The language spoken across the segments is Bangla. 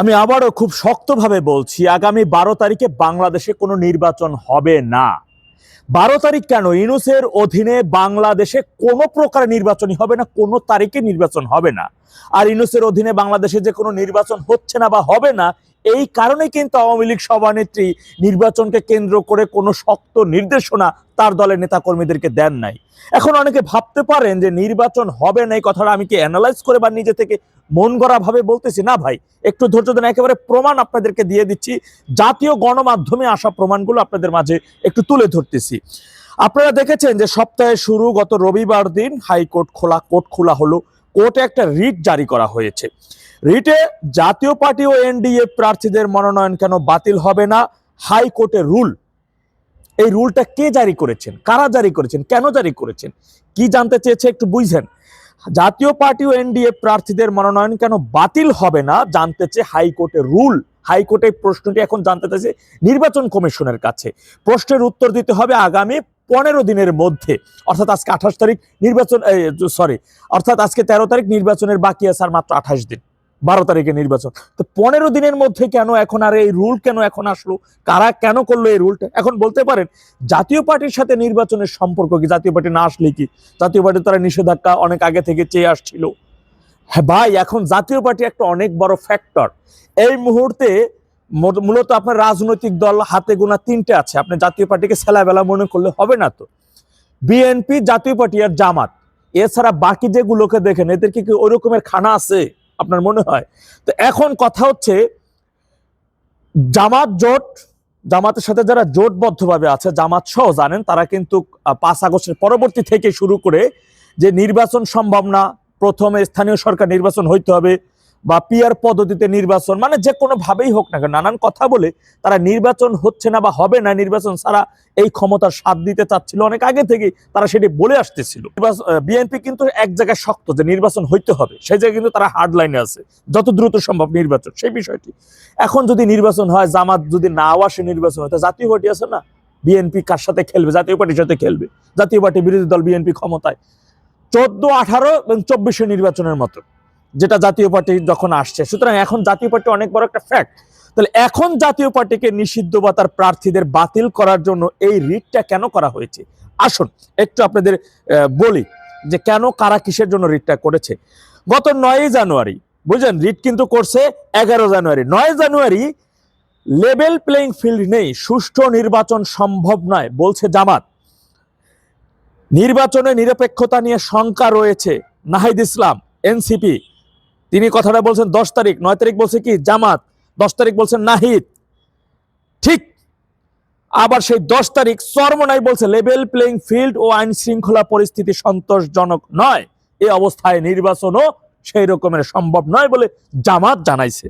আমি আবারও খুব শক্তভাবে বলছি, আগামী বারো তারিখে বাংলাদেশে কোনো নির্বাচন হবে না। বারো তারিখ কেন? ইনুসের অধীনে বাংলাদেশে কোনো প্রকার নির্বাচনই হবে না, কোনো তারিখে নির্বাচন হবে না। আর ইনুসের অধীনে বাংলাদেশে যে কোনো নির্বাচন হচ্ছে না বা হবে না এই কারণে কিন্তু আওয়ামী লীগ সভানেত্রী নির্বাচনকে কেন্দ্র করে কোনো শক্ত নির্দেশনা তার দলের নেতাকর্মীদেরকে দেন নাই। এখন অনেকে ভাবতে পারেন যে নির্বাচন হবে না, এই কথাটা আমি কি অ্যানালাইজ করে বা নিজে থেকে মন ভাবে বলতেছি? না ভাই, একটু ধৈর্য ধরেন একেবারে প্রমাণ আপনাদেরকে দিয়ে দিচ্ছি। জাতীয় গণমাধ্যমে আসা প্রমাণগুলো আপনাদের মাঝে একটু তুলে ধরতেছি। আপনারা দেখেছেন যে সপ্তাহে শুরু গত রবিবার দিন হাইকোর্ট খোলা, কোর্ট খোলা হলো। কোর্টে একটা রিট জারি করা হয়েছে। রিটে জাতীয় পার্টি ও এনডিএ প্রার্থীদের মনোনয়ন কেন বাতিল হবে না? হাইকোর্টের রুল। এই রুলটা কে জারি করেছেন? কারা জারি করেছেন? কেন জারি করেছেন? কি জানতে চেয়েছে একটু বুঝছেন জাতীয় পার্টি ও এনডিএ প্রার্থীদের মনোনয়ন কেন বাতিল হবে না? জানতে চেয়ে হাইকোর্টের রুল। হাইকোর্টের প্রশ্নটি এখন জানতে চাইছে নির্বাচন কমিশনের কাছে। প্রশ্নের উত্তর দিতে হবে আগামী পনেরো দিনের মধ্যে। অর্থাৎ আজকে আঠাশ তারিখ নির্বাচন সরি অর্থাৎ আজকে তেরো তারিখ নির্বাচনের বাকি আছে আর মাত্র আঠাশ দিন। বারো তারিখে নির্বাচন। তো পনেরো দিনের মধ্যে কেন এখন আর এই রুল কেন এখন আসলো? কারা কেন করল এই রুলটা এখন বলতে পারেন, জাতীয় পার্টির সাথে নির্বাচনের সম্পর্ক কি? জাতীয় পার্টি না আসলে কি? জাতীয় পার্টি তারা নিষেধাজ্ঞা অনেক আগে থেকে চেয়ে আসছিল। হ্যাঁ ভাই, এখন জাতীয় পার্টি একটা অনেক বড় ফ্যাক্টর এই মুহূর্তে মূলত আপনার রাজনৈতিক দল হাতে গোনা তিনটে আছে। আপনি জাতীয় পার্টিকে ছেলাবেলা মনে করলে হবে না তো। বিএনপি, জাতীয় পার্টি আর জামাত। এছাড়া বাকি যেগুলোকে দেখেন এদের কি ওই রকমের খানা আছে? আপনার মনে হয়? তো এখন কথা হচ্ছে, জামাত জোট, জামাতের সাথে যারা জোটবদ্ধভাবে আছে, জামাত সহ জানেন, তারা কিন্তু পাঁচ আগস্টের পরবর্তী থেকে শুরু করে যে নির্বাচন সম্ভাবনা, প্রথমে স্থানীয় সরকার নির্বাচন হইতে হবে বা পিয়ার পদ্ধতিতে নির্বাচন মানে যে কোনো ভাবেই হোক না নানান কথা বলে তারা নির্বাচন হচ্ছে না বা হবে না, নির্বাচন ছাড়া এই ক্ষমতার স্বাদ দিতে চাচ্ছিল। অনেক আগে থেকে তারা সেটি বলে আসতেছিল। বিএনপি কিন্তু এক জায়গায় শক্ত যে নির্বাচন হইতে হবে সেই জায়গায় কিন্তু তারা হার্ড লাইনে আছে, যত দ্রুত সম্ভব নির্বাচন, সেই বিষয়টি। এখন যদি নির্বাচন হয়, জামাত যদি নাও আসে নির্বাচন হয় তা জাতীয় পার্টি আছে না? বিএনপি কার সাথে খেলবে? জাতীয় পার্টির সাথে খেলবে। জাতীয় পার্টি বিরোধী দল বিএনপি ক্ষমতায়। চোদ্দ, আঠারো এবং চব্বিশে নির্বাচনের মতো। যেটা জাতীয় পার্টি যখন আসছে। সুতরাং এখন জাতীয় পার্টি অনেক বড় একটা ফ্যাক্ট তাহলে এখন জাতীয় পার্টিকে নিষিদ্ধ বা তার প্রার্থীদের বাতিল করার জন্য এই রিটটা কেন করা হয়েছে? আসুন, একটু আপনাদের বলি যে কেন, কারা কিসের জন্য রিটটা করেছে? গত নয় জানুয়ারি, বুঝলেন? রিট কিন্তু করছে এগারো জানুয়ারি। নয় জানুয়ারি লেভেল প্লেইং ফিল্ড নেই, সুষ্ঠু নির্বাচন সম্ভব নয়, বলছে জামাত। নির্বাচনে নিরপেক্ষতা নিয়ে শঙ্কা রয়েছে নাহিদ ইসলাম, এনসিপি। তিনি কথাটা বলছেন দশ তারিখ, নয় তারিখ বলছে কি? জামাত, দশ তারিখ বলছেন নাহিদ। ঠিক আবার সেই দশ তারিখ চরমনাই বলছে লেভেল প্লেইং ফিল্ড ও আইন শৃঙ্খলা পরিস্থিতি সন্তোষজনক নয়। এ অবস্থায় নির্বাচনও সেই রকমের সম্ভব নয় বলে জামাত জানাইছে।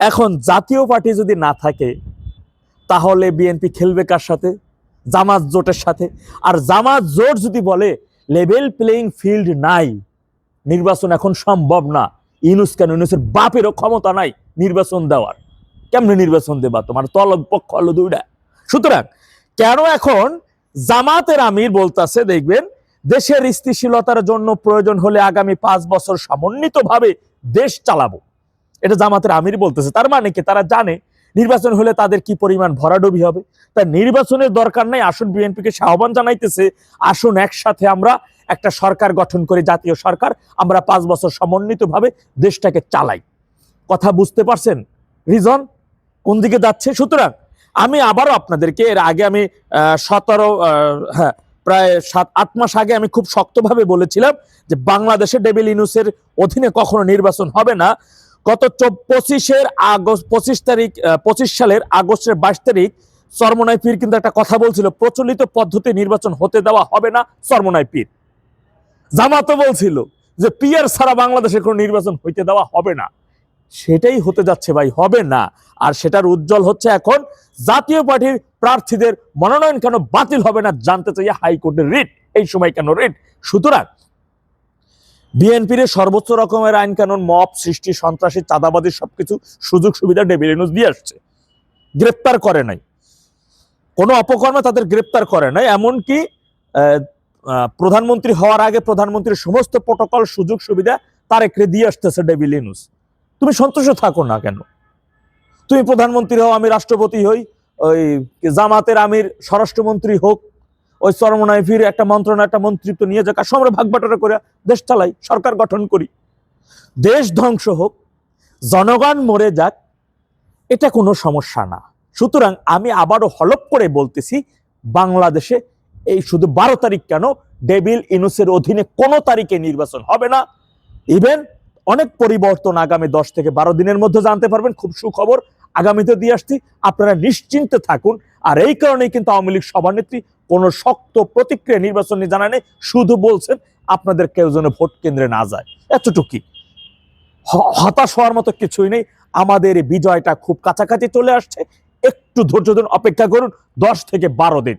এখন জাতীয় পার্টি যদি না থাকে, তাহলে বিএনপি খেলবে কার সাথে? জামাত জোটের সাথে। আর জামাত জোট যদি বলে লেভেল প্লেইং ফিল্ড নাই, নির্বাচন এখন সম্ভব না। ইউনুস কেন? ইউনুসের বাপেরও ক্ষমতা নাই নির্বাচন দেওয়ার। কেমনে নির্বাচন দেবা তোমার? তল পক্ষ হলো দুইটা। সুতরাং কেন এখন জামাতের আমির বলতাছে, দেখবেন, দেশের স্থিতিশীলতার জন্য প্রয়োজন হলে আগামী পাঁচ বছর সমন্বিতভাবে দেশ চালাবো। এটা জামাতের আমির বলতেছে। তার মানে কি? তারা জানে নির্বাচন হলে তাদের কি পরিমাণ ভরাডুবি হবে। তা নির্বাচনের দরকার নাই। আসুন বিএনপিকে আহ্বান জানাইতেছে। আসুন একসাথে আমরা একটা সরকার গঠন করে জাতীয় সরকার, আমরা পাঁচ বছর সমন্বিতভাবে দেশটাকে চালাই। কথা বুঝতে পারছেন? রিজন কোন দিকে যাচ্ছে? সুতরাং আমি আবারও আপনাদেরকে, এর আগে আমি সতেরো হ্যাঁ প্রায় সাত, আট মাস আগে আমি খুব শক্তভাবে বলেছিলাম যে বাংলাদেশে ডেভিল ইনুসের অধীনে কখনো নির্বাচন হবে না। গত পঁচিশের আগস্ট, পঁচিশ তারিখ পঁচিশ সালের আগস্টের বাইশ তারিখ সরমনাই পীর কিন্তু একটা কথা বলছিল, প্রচলিত পদ্ধতি নির্বাচন হতে দেওয়া হবে না সরমনাই পীর। জামাতও বলছিল যে পিয়ার ছাড়া বাংলাদেশে কোনো নির্বাচন হইতে দেওয়া হবে না। সেটাই হতে যাচ্ছে ভাই, হবে না। আর সেটার উজ্জ্বল হচ্ছে এখন জাতীয় পার্টির প্রার্থীদের মনোনয়ন কেন বাতিল হবে না জানতে চাই হাইকোর্টের রিট। এই সময় কেন রিট? সুতরাং বিএনপির সর্বোচ্চ রকমের আইন কানুন মপ সৃষ্টি, সন্ত্রাসী চাঁদাবাদী সবকিছু সুযোগ সুবিধা ডেভিল ইউনুস দিয়ে আসছে। গ্রেপ্তার করে নাই। কোনো অপকর্মে তাদের গ্রেপ্তার করে নাই, এমনকি প্রধানমন্ত্রী হওয়ার আগে প্রধানমন্ত্রীর সমস্ত প্রোটোকল, সুযোগ, সুবিধা তার তারেকরে দিয়ে আসতেছে ডেভিল ইউনুস তুমি সন্তুষ্ট থাকো না কেন? তুমি প্রধানমন্ত্রী হও, আমি রাষ্ট্রপতি হই, ওই জামাতের আমির, স্বরাষ্ট্রমন্ত্রী হোক, ওই চরমনাইফির একটা মন্ত্রণা, একটা মন্ত্রিত্ব নিয়ে যাক আমরা ভাগ বাটোয়ারা করে দেশ চালাই, সরকার গঠন করি। দেশ ধ্বংস হোক, জনগণ মরে যাক, এটা কোনো সমস্যা না। সুতরাং আমি আবারও হলপ করে বলতেছি, বাংলাদেশে এই শুধু বারো তারিখ কেন? ডেভিল ইনুসের অধীনে কোনো তারিখে নির্বাচন হবে না। ইভেন অনেক পরিবর্তন আগামী দশ থেকে বারো দিনের মধ্যে জানতে পারবেন। খুব সুখবর। আগামীতে দিয়ে আসছি। আপনারা নিশ্চিন্তে থাকুন। আর এই কারণেই কিন্তু আওয়ামী লীগ সভানেত্রী কোনো শক্ত প্রতিক্রিয়া নির্বাচন নিয়ে জানানে শুধু বলছেন, আপনাদের কেউ যেন ভোট কেন্দ্রে না যায়। এতটুকুই হতাশ হওয়ার মতো কিছুই নেই। আমাদের বিজয়টা খুব কাছাকাছি চলে আসছে। একটু ধৈর্য ধরুন, অপেক্ষা করুন। দশ থেকে বারো দিন।